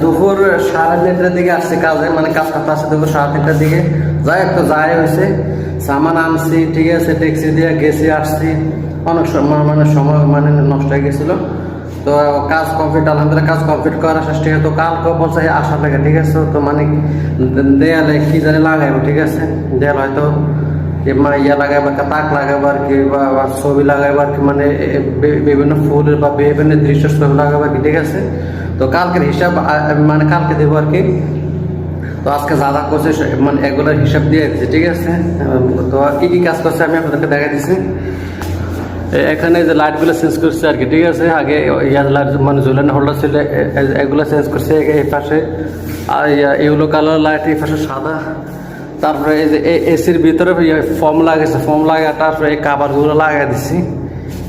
দুপুর সাড়ে তিনটার দিকে আসছে কাজে মানে কাজ করতে আসছে দুপুর সাড়ে তিনটার দিকে। যাই একটু যাই হয়েছে। সামান আনছি, ঠিক আছে, ট্যাক্সি দিয়ে গেছি, আসছি। অনেক সময় মানে সময় মানে নষ্ট হয়ে গেছিল। তো কাজ কমপ্লিট আলহামদুলিল্লাহ কাজ কমপ্লিট করার শেষ, ঠিক আছে। তো কালকে বলছে আসার লাগে, ঠিক আছে। তো মানে দেয়ালে কি জানি লাগাইবো, ঠিক আছে। দেয়াল হয়তো মানে ইয়া লাগাইবার কি তাক লাগাইবার কি, বা ছবি লাগাইবার কি মানে বিভিন্ন ফুলের বা বিভিন্ন দৃশ্য ছবি লাগাইবার কি, ঠিক আছে। তো কালকের হিসাব মানে কালকে দেবো আর কি। তো আজকে যা যা করছে মানে এগুলোর হিসাব দিয়ে দিচ্ছে ঠিক আছে? তো কি কি কাজ করছে আমি আপনাদেরকে দেখা দিচ্ছি এখানে যে লাইটগুলো চেঞ্জ করছে আর কি, ঠিক আছে? আগে ইয়ার লাইট মানে ঝুলানো হোল্ডার ছিল এগুলো চেঞ্জ করছে এই পাশে। আর ইউলো কালার লাইট এই পাশে সাদা। তারপরে এই যে এসির ভিতরে ফর্ম লাগাইছে, ফর্ম লাগা তারপরে এই কাবারগুলো লাগাই দিছি।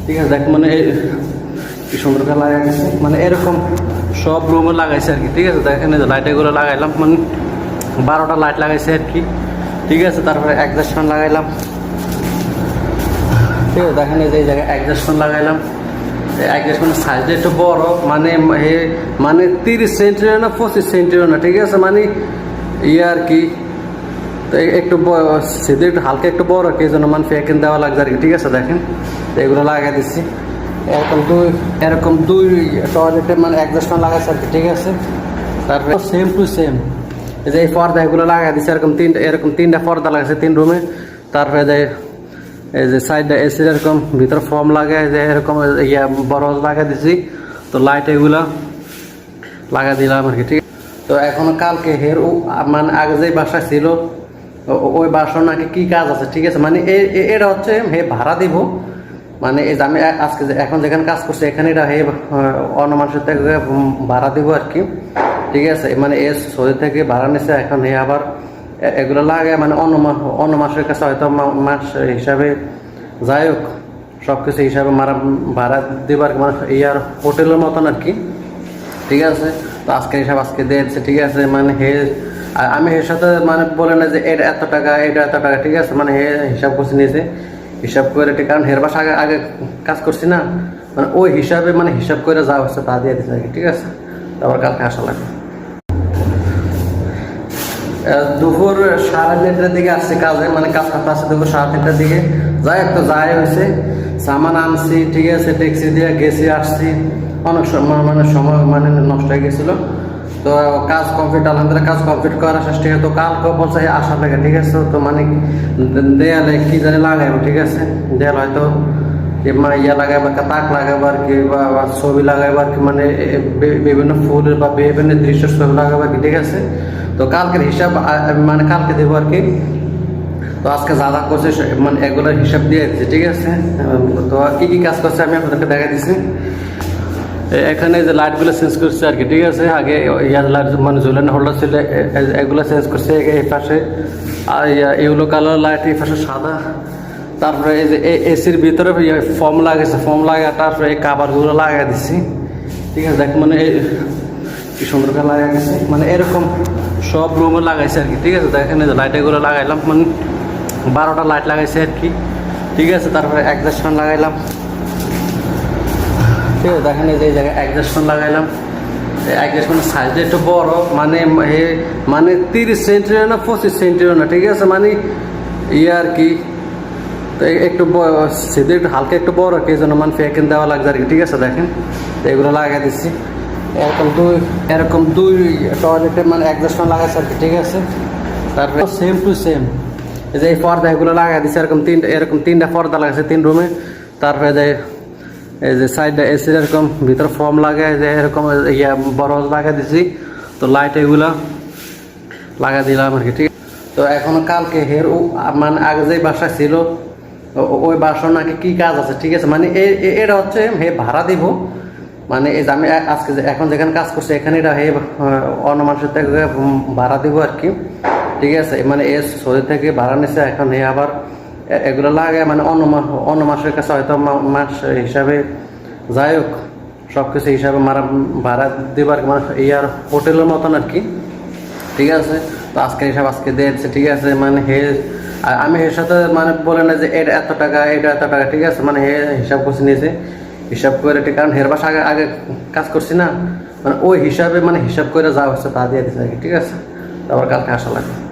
ঠিক আছে? দেখ মানে এই কি সুন্দর মানে এরকম সব রুমে লাগাইছে আর কি, ঠিক আছে? দেখেন এই যে লাইট এগুলো লাগাইলাম মানে বারোটা লাইট লাগাইছে আর কি, ঠিক আছে? তারপরে একজাস্টন লাগাইলাম। ঠিক আছে, দেখেন এই জায়গায় একজাস্টন লাগাইলাম। একজাস্টনের সাইজটা একটু বড় মানে মানে তিরিশ সেন্টিও না পঁচিশ সেন্টিও না, ঠিক আছে? মানে ইয়ে আর কি একটু সেদিকে একটু হালকা একটু বড়, কি জন্য মানে ফেকেন দেওয়া লাগছে আর কি, ঠিক আছে? দেখেন এগুলো লাগাই দিচ্ছি এরকম দুই এরকম দুই টয়লেটে মানে লাগাইছে আর কি, ঠিক আছে? তারপরে সেম টু সেম যে এই পর্দা এগুলো লাগাই দিচ্ছে এরকম এরকম তিনটা পর্দা লাগাইছে তিন রুমে তারপরে যে এই যে সাইডটা এরকম, ভিতর ফর্ম লাগাই যে এরকম লাগাই দিছি। তো লাইট এগুলো লাগা দিলাম আর কি, ঠিক তো এখনও কালকে হের মানে আগে যে বাসা ছিল ওই বাসা নাকি কি কাজ আছে, ঠিক আছে? মানে এটা হচ্ছে, হে ভাড়া দিব মানে এই যে আমি আজকে এখন যেখানে কাজ করছি এখানে এটা হে আহ, অন্য মানুষের থেকে ভাড়া দিব আর কি। ঠিক আছে? মানে এ সৌদি থেকে ভাড়া নিছে এখন হে আবার এগুলো লাগে মানে অন্য অন্য মাসের কাছে হয়তো মাস হিসাবে যাই হোক সব কিছু হিসাবে মারা ভাড়া দেবার মানে ইয়ার হোটেলের মতন আর কি। ঠিক আছে? তো আজকে হিসাব আজকে দিয়েছে ঠিক আছে? মানে হে আমি এর সাথে মানে বলে না যে এটা এত টাকা এটা এত টাকা ঠিক আছে? মানে হে হিসাব করছে নিয়েছে হিসাব করে ঠিক কারণ হের আগে আগে কাজ করছি না। মানে ওই হিসাবে মানে হিসাব করে যা হচ্ছে তা দিয়ে দিচ্ছে ঠিক আছে? তারপর কালকে আসা লাগবে। দুপুর সাড়ে তিনটার দিকে আসছে কাজে মানে কাজ করতে আসছে দুপুর সাড়ে তিনটার দিকে। যাই একটু যাই হয়েছে। সামান আনছি, ঠিক আছে, ট্যাক্সি দিয়ে গেছি, আসছি। অনেক সময় মানে সময় মানে নষ্ট হয়ে গেছিল। তো কাজ কমপ্লিট আলহামদুলিল্লাহ কাজ কমপ্লিট করার শেষ ঠিক আছে তো কালকে বলছে আসার লাগে, ঠিক আছে? তো মানে দেয়ালে কি জানি লাগাইবো, ঠিক আছে? দেয়াল হয়তো কি মানে ইয়া লাগাইবার কি তাক লাগাইবার কি, বা বা ছবি লাগাইবার কি মানে এ- এ- বি- বিভিন্ন ফুলের বা বিভিন্ন দৃশ্য ছবি লাগাইবার কি, ঠিক আছে? তো কালকের হিসাব, আ- মানে কালকে দেবো আর কি। তো আজকে যা যা করছে সে- মানে এগুলোর হিসাব দিয়ে দিচ্ছে, ঠিক আছে? তো কি কি কাজ করছে আমি আপনাদেরকে দেখা দিচ্ছি। এ- এখানে যে লাইটগুলো চেঞ্জ করছে আর কি, ঠিক আছে? আগে ইয়ার লাইট মানে ঝুলানো হোল্ডার ছিল এগুলো চেঞ্জ করছে এই পাশে। আর ইউলো কালার লাইট এই পাশে সাদা। তারপরে এই যে এসির ভিতরে ফর্ম লাগাইছে। ফর্ম লাগা তারপরে এই কাবারগুলো লাগাই দিছি। ঠিক আছে, দেখ মানে কি সুন্দর করে লাগাই গেছে মানে এরকম সব রুমে লাগাইছে আর কি, ঠিক আছে? দেখেন এই যে লাইট এগুলো লাগাইলাম মানে বারোটা লাইট লাগাইছে আর কি। ঠিক আছে, তারপরে একজাস্টন লাগাইলাম। ঠিক আছে, দেখেন এই যে জায়গায় একজাস্টন লাগাইলাম। একজাস্টনের সাইজটা একটু বড় মানে মানে তিরিশ সেন্টিও না পঁচিশ সেন্টিও না, ঠিক আছে? মানে ইয়ে আর কি একটু সেদিকে একটু হালকা একটু বড়, কি জন্য মানে ফেকেন দেওয়া লাগছে আর কি, ঠিক আছে? দেখেন, তো এগুলো লাগাই দিচ্ছি। এরকম দুই এরকম দুই টয়লেটে মানে একজাস্টন লাগাইছে আর কি, ঠিক আছে? তারপরে সেম টু সেম যে এই পর্দা এগুলো লাগাই দিচ্ছে, এরকম তিনটা এরকম তিনটা পর্দা লাগাইছে তিন রুমে তারপরে যে এই যে সাইডে এসির এরকম ভিতর ফর্ম লাগায় যে এরকম ইয়া বড় লাগাই দিছি, তো লাইট এগুলো লাগা দিলাম আর কি, ঠিক তো এখনও কালকে হের মানে আগে যে বাসা ছিল ওই বাসার নাকি কি কাজ আছে, ঠিক আছে? মানে এটা হচ্ছে হে ভাড়া দিব মানে এই আমি আজকে এখন যেখানে কাজ করছি, এখানে এটা হে অন্য মানুষের থেকে ভাড়া দিব আর কি, ঠিক আছে? মানে এ শরীর থেকে ভাড়া নিছে, এখন হে আবার এগুলো লাগায় মানে অন্য অন্য মাসের কাছে হয়তো মাস হিসাবে যাই হোক সব কিছু হিসাবে মারা ভাড়া দেবার মানে ইয়ার হোটেলের মতন আর কি। ঠিক আছে? তো আজকে হিসাব আজকে দিয়েছে, ঠিক আছে? মানে হে আমি এর সাথে মানে বলে না যে এটা এত টাকা, এটা এত টাকা, ঠিক আছে? মানে হে হিসাব করছে নিয়েছে হিসাব করে কারণ হের বাসা আগে আগে কাজ করছি না। মানে ওই হিসাবে মানে হিসাব করে যা হচ্ছে তা দিয়ে দিচ্ছে আর কি, ঠিক আছে? আবার কালকে আসা লাগবে।